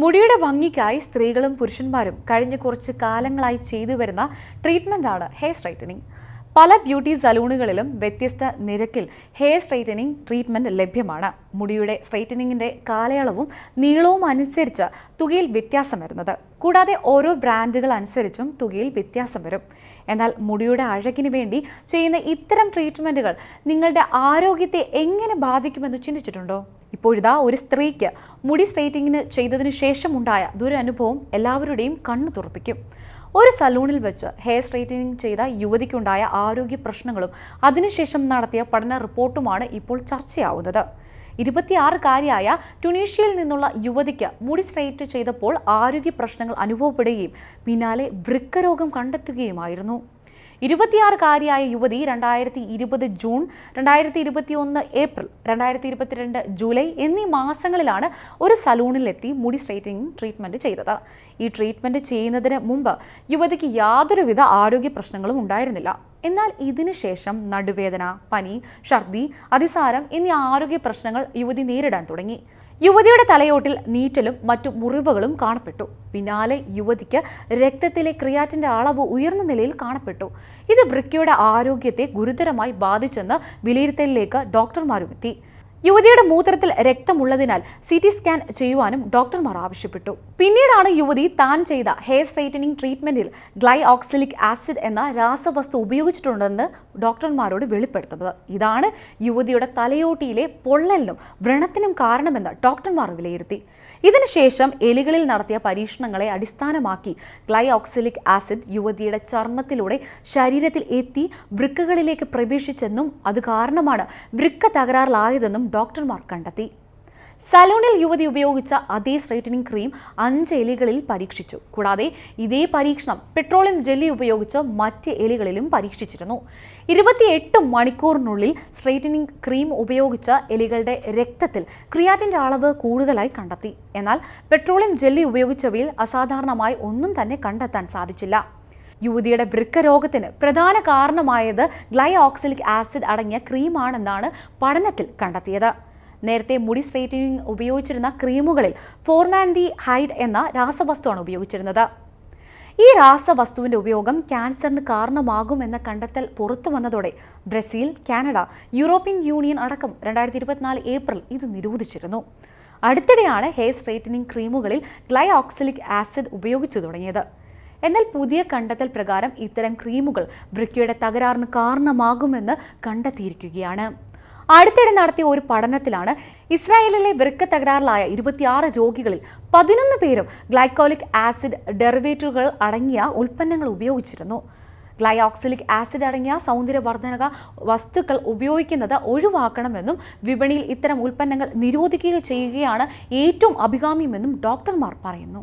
മുടിയുടെ ഭംഗിക്കായി സ്ത്രീകളും പുരുഷന്മാരും കഴിഞ്ഞ കുറച്ച് കാലങ്ങളായി ചെയ്തു വരുന്ന ട്രീറ്റ്മെന്റാണ് ഹെയർ സ്ട്രൈറ്റനിങ്. പല ബ്യൂട്ടി സലൂണുകളിലും വ്യത്യസ്ത നിരക്കിൽ ഹെയർ സ്ട്രൈറ്റനിങ് ട്രീറ്റ്മെന്റ് ലഭ്യമാണ്. മുടിയുടെ സ്ട്രൈറ്റനിങ്ങിന്റെ കാലയളവും നീളവും അനുസരിച്ച് തുകയിൽ വ്യത്യാസം വരുന്നത്. കൂടാതെ ഓരോ ബ്രാൻഡുകൾ അനുസരിച്ചും തുകയിൽ വ്യത്യാസം വരും. എന്നാൽ മുടിയുടെ അഴകിന് വേണ്ടി ചെയ്യുന്ന ഇത്തരം ട്രീറ്റ്മെന്റുകൾ നിങ്ങളുടെ ആരോഗ്യത്തെ എങ്ങനെ ബാധിക്കുമെന്ന് ചിന്തിച്ചിട്ടുണ്ടോ? ഇപ്പോഴിതാ ഒരു സ്ത്രീക്ക് മുടി സ്ട്രേറ്റിങ്ങിന് ചെയ്തതിനു ശേഷം ഉണ്ടായ ദുരനുഭവം എല്ലാവരുടെയും കണ്ണു തുറപ്പിക്കും. ഒരു സലൂണിൽ വെച്ച് ഹെയർ സ്ട്രൈറ്റനിങ് ചെയ്ത യുവതിക്കുണ്ടായ ആരോഗ്യ പ്രശ്നങ്ങളും അതിനുശേഷം നടത്തിയ പഠന റിപ്പോർട്ടുമാണ് ഇപ്പോൾ ചർച്ചയാവുന്നത്. ഇരുപത്തിയാറുകാരിയായ ടുണീഷ്യയിൽ നിന്നുള്ള യുവതിക്ക് മുടി സ്ട്രൈറ്റ് ചെയ്തപ്പോൾ ആരോഗ്യ പ്രശ്നങ്ങൾ അനുഭവപ്പെടുകയും പിന്നാലെ വൃക്കരോഗം കണ്ടെത്തുകയുമായിരുന്നു. ഇരുപത്തിയാറുകാരിയായ യുവതി രണ്ടായിരത്തി ഇരുപത് ജൂൺ രണ്ടായിരത്തി ഇരുപത്തി ഒന്ന് ഏപ്രിൽ രണ്ടായിരത്തി ഇരുപത്തിരണ്ട് ജൂലൈ എന്നീ മാസങ്ങളിലാണ് ഒരു സലൂണിലെത്തി മുടി സ്ട്രൈറ്റനിങ് ട്രീറ്റ്മെന്റ് ചെയ്തത്. ഈ ട്രീറ്റ്മെന്റ് ചെയ്യുന്നതിന് മുമ്പ് യുവതിക്ക് യാതൊരുവിധ ആരോഗ്യ പ്രശ്നങ്ങളും ഉണ്ടായിരുന്നില്ല. എന്നാൽ ഇതിനുശേഷം നടുവേദന പനി ഛർദി അതിസാരം എന്നീ ആരോഗ്യ പ്രശ്നങ്ങൾ യുവതി നേരിടാൻ തുടങ്ങി. യുവതിയുടെ തലയോട്ടിൽ നീറ്റലും മറ്റു മുറിവുകളും കാണപ്പെട്ടു. പിന്നാലെ യുവതിക്ക് രക്തത്തിലെ ക്രിയാറ്റിന്റെ അളവ് ഉയർന്ന നിലയിൽ കാണപ്പെട്ടു. ഇത് വൃക്കയുടെ ആരോഗ്യത്തെ ഗുരുതരമായി ബാധിച്ചെന്ന് വിലയിരുത്തലിലേക്ക് ഡോക്ടർമാരും എത്തി. യുവതിയുടെ മൂത്രത്തിൽ രക്തമുള്ളതിനാൽ സി ടി സ്കാൻ ചെയ്യുവാനും ഡോക്ടർമാർ ആവശ്യപ്പെട്ടു. പിന്നീടാണ് യുവതി താൻ ചെയ്ത ഹെയർ സ്ട്രൈറ്റനിങ് ട്രീറ്റ്മെന്റിൽ ഗ്ലൈ ഓക്സിലിക് ആസിഡ് എന്ന രാസവസ്തു ഉപയോഗിച്ചിട്ടുണ്ടെന്ന് ഡോക്ടർമാരോട് വെളിപ്പെടുത്തുന്നത്. ഇതാണ് യുവതിയുടെ തലയോട്ടിയിലെ പൊള്ളലിനും വ്രണത്തിനും കാരണമെന്ന് ഡോക്ടർമാർ വിലയിരുത്തി. ഇതിനുശേഷം എലികളിൽ നടത്തിയ പരീക്ഷണങ്ങളെ അടിസ്ഥാനമാക്കി ഗ്ലൈ ഓക്സിലിക് ആസിഡ് യുവതിയുടെ ചർമ്മത്തിലൂടെ ശരീരത്തിൽ എത്തി വൃക്കകളിലേക്ക് പ്രവേശിച്ചെന്നും അത് കാരണമാണ് വൃക്ക തകരാറിലായതെന്നും ഡോക്ടർമാർ കണ്ടെത്തി. സലൂണിൽ യുവതി ഉപയോഗിച്ച അതേ സ്ട്രൈറ്റനിങ് ക്രീം അഞ്ച് എലികളിൽ പരീക്ഷിച്ചു. കൂടാതെ ഇതേ പരീക്ഷണം പെട്രോളിയം ജെല്ലി ഉപയോഗിച്ച് മറ്റ് എലികളിലും പരീക്ഷിച്ചിരുന്നു. ഇരുപത്തിയെട്ട് മണിക്കൂറിനുള്ളിൽ സ്ട്രൈറ്റനിങ് ക്രീം ഉപയോഗിച്ച എലികളുടെ രക്തത്തിൽ ക്രിയാറ്റിന്റെ അളവ് കൂടുതലായി കണ്ടെത്തി. എന്നാൽ പെട്രോളിയം ജെല്ലി ഉപയോഗിച്ചവയിൽ അസാധാരണമായി ഒന്നും തന്നെ കണ്ടെത്താൻ സാധിച്ചില്ല. യുവതിയുടെ വൃക്കരോഗത്തിന് പ്രധാന കാരണമായത് ഗ്ലൈ ഓക്സിലിക് ആസിഡ് അടങ്ങിയ ക്രീമാണെന്നാണ് പഠനത്തിൽ കണ്ടെത്തിയത്. നേരത്തെ മുടി സ്ട്രേറ്റനിങ് ഉപയോഗിച്ചിരുന്ന ക്രീമുകളിൽ ഫോർമാൻഡി ഹൈഡ് എന്ന രാസവസ്തുവാണ് ഉപയോഗിച്ചിരുന്നത്. ഈ രാസവസ്തുവിന്റെ ഉപയോഗം ക്യാൻസറിന് കാരണമാകുമെന്ന കണ്ടെത്തൽ പുറത്തു വന്നതോടെ ബ്രസീൽ കാനഡ യൂറോപ്യൻ യൂണിയൻ അടക്കം രണ്ടായിരത്തി ഇരുപത്തിനാല് ഏപ്രിൽ ഇത് നിരോധിച്ചിരുന്നു. അടുത്തിടെയാണ് ഹെയർ സ്ട്രൈറ്റനിങ് ക്രീമുകളിൽ ഗ്ലൈ ഓക്സിലിക് ആസിഡ് ഉപയോഗിച്ചു തുടങ്ങിയത്. എന്നാൽ പുതിയ കണ്ടെത്തൽ പ്രകാരം ഇത്തരം ക്രീമുകൾ വൃക്കയുടെ തകരാറിന് കാരണമാകുമെന്ന് കണ്ടെത്തിയിരിക്കുകയാണ്. അടുത്തിടെ നടത്തിയ ഒരു പഠനത്തിലാണ് ഇസ്രായേലിലെ വൃക്ക തകരാറിലായ ഇരുപത്തിയാറ് രോഗികളിൽ പതിനൊന്ന് പേരും ഗ്ലൈക്കോളിക് ആസിഡ് ഡെറിവേറ്റീവുകൾ അടങ്ങിയ ഉൽപ്പന്നങ്ങൾ ഉപയോഗിച്ചിരുന്നു. ഗ്ലൈഓക്സിലിക് ആസിഡ് അടങ്ങിയ സൗന്ദര്യവർദ്ധനക വസ്തുക്കൾ ഉപയോഗിക്കുന്നത് ഒഴിവാക്കണമെന്നും വിപണിയിൽ ഇത്തരം ഉൽപ്പന്നങ്ങൾ നിരോധിക്കുക ചെയ്യുകയാണ് ഏറ്റവും അഭികാമ്യമെന്നും ഡോക്ടർമാർ പറയുന്നു.